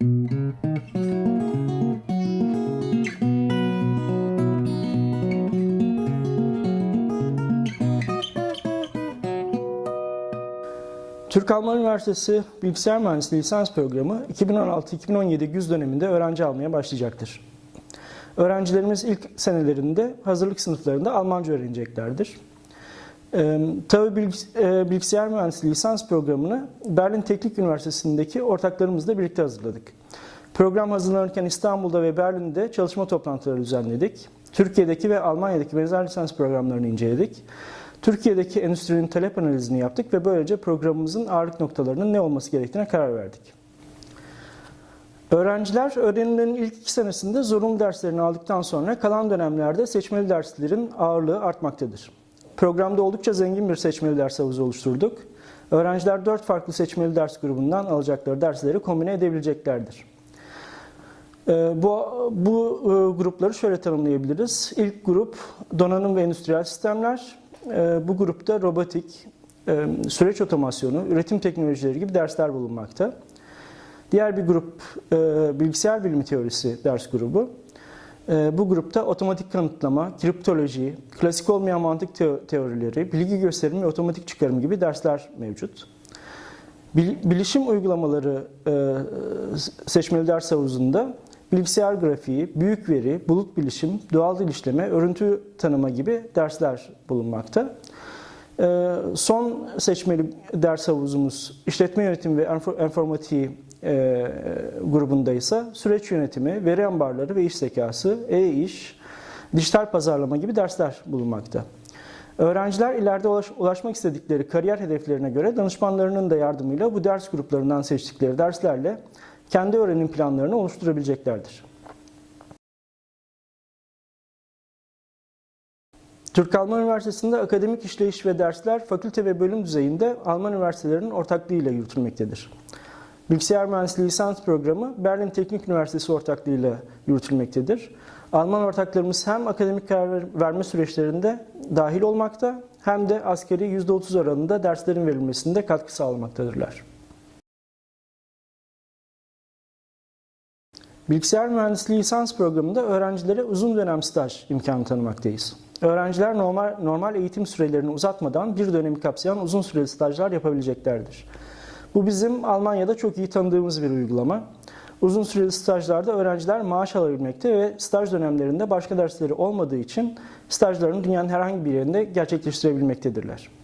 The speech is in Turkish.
Türk-Alman Üniversitesi Bilgisayar Mühendisliği lisans programı 2016-2017 güz döneminde öğrenci almaya başlayacaktır. Öğrencilerimiz ilk senelerinde hazırlık sınıflarında Almanca öğreneceklerdir. E, bilgisayar mühendisliği lisans programını Berlin Teknik Üniversitesi'ndeki ortaklarımızla birlikte hazırladık. Program hazırlanırken İstanbul'da ve Berlin'de çalışma toplantıları düzenledik. Türkiye'deki ve Almanya'daki benzer lisans programlarını inceledik. Türkiye'deki endüstrinin talep analizini yaptık ve böylece programımızın ağırlık noktalarının ne olması gerektiğine karar verdik. Öğrenciler öğrenimlerin ilk iki senesinde zorunlu derslerini aldıktan sonra kalan dönemlerde seçmeli derslerin ağırlığı artmaktadır. Programda oldukça zengin bir seçmeli ders havuzu oluşturduk. Öğrenciler dört farklı seçmeli ders grubundan alacakları dersleri kombine edebileceklerdir. Ee, Bu, bu e, grupları şöyle tanımlayabiliriz. İlk grup donanım ve endüstriyel sistemler. Ee, Bu grupta robotik, e, süreç otomasyonu, üretim teknolojileri gibi dersler bulunmakta. Diğer bir grup e, bilgisayar bilimi teorisi ders grubu. E, Bu grupta otomatik kanıtlama, kriptoloji, klasik olmayan mantık teo- teorileri, bilgi gösterimi otomatik çıkarım gibi dersler mevcut. Bil- Bilişim uygulamaları e, seçmeli ders havuzunda bilgisayar grafiği, büyük veri, bulut bilişim, doğal dil işleme, örüntü tanıma gibi dersler bulunmakta. E, Son seçmeli ders havuzumuz işletme yönetimi ve informatiği e, grubunda ise süreç yönetimi, veri ambarları ve iş zekası, e-iş, dijital pazarlama gibi dersler bulunmakta. Öğrenciler ileride ulaş- ulaşmak istedikleri kariyer hedeflerine göre danışmanlarının da yardımıyla bu ders gruplarından seçtikleri derslerle kendi öğrenim planlarını oluşturabileceklerdir. Türk-Alman Üniversitesi'nde akademik işleyiş ve dersler fakülte ve bölüm düzeyinde Alman üniversitelerinin ortaklığıyla yürütülmektedir. Bilgisayar Mühendisliği lisans programı Berlin Teknik Üniversitesi ortaklığıyla yürütülmektedir. Alman ortaklarımız hem akademik karar ver- verme süreçlerinde dahil olmakta hem de askeri %30 oranında derslerin verilmesinde katkı sağlamaktadırlar. Bilgisayar Mühendisliği lisans programında öğrencilere uzun dönem staj imkanı tanımaktayız. Öğrenciler normal, normal eğitim sürelerini uzatmadan bir dönemi kapsayan uzun süreli stajlar yapabileceklerdir. Bu bizim Almanya'da çok iyi tanıdığımız bir uygulama. Uzun süreli stajlarda öğrenciler maaş alabilmekte ve staj dönemlerinde başka dersleri olmadığı için stajlarını dünyanın herhangi bir yerinde gerçekleştirebilmektedirler.